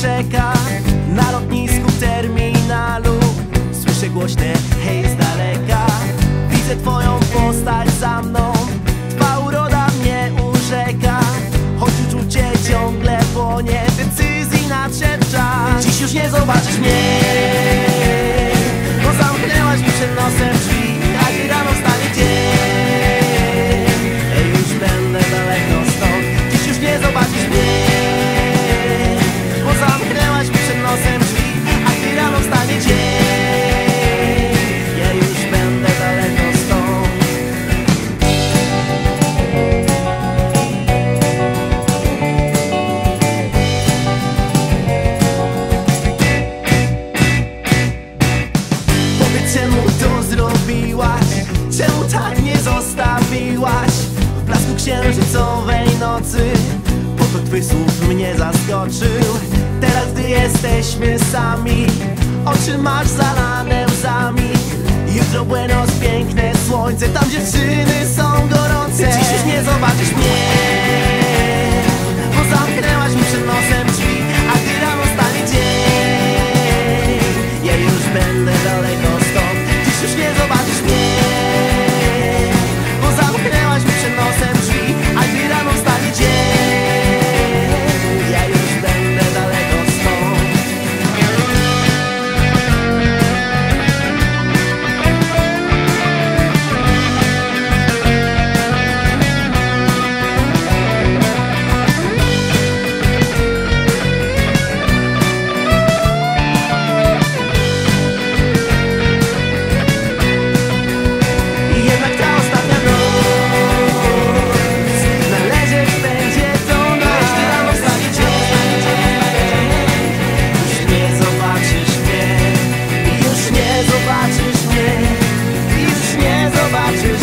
czeka na lotnisku terminalu. Słyszę głośne hej z daleka. Widzę twoją postać za mną. Twa uroda mnie urzeka. Choć uczucie ciągle płonie Decyzji nadszedł czas. Dziś już nie zobaczysz mnie Bo zamknęłaś mi przed nosem. Zrobiłaś? Czemu tak nie zostawiłaś? W blasku księżycowej nocy. Potok twych słów mnie zaskoczył. Teraz gdy jesteśmy sami Oczy masz zalane łzami. Jutro Buenos piękne słońce Tam dziewczyny są gorące. Dziś już nie zobaczysz mnie watches.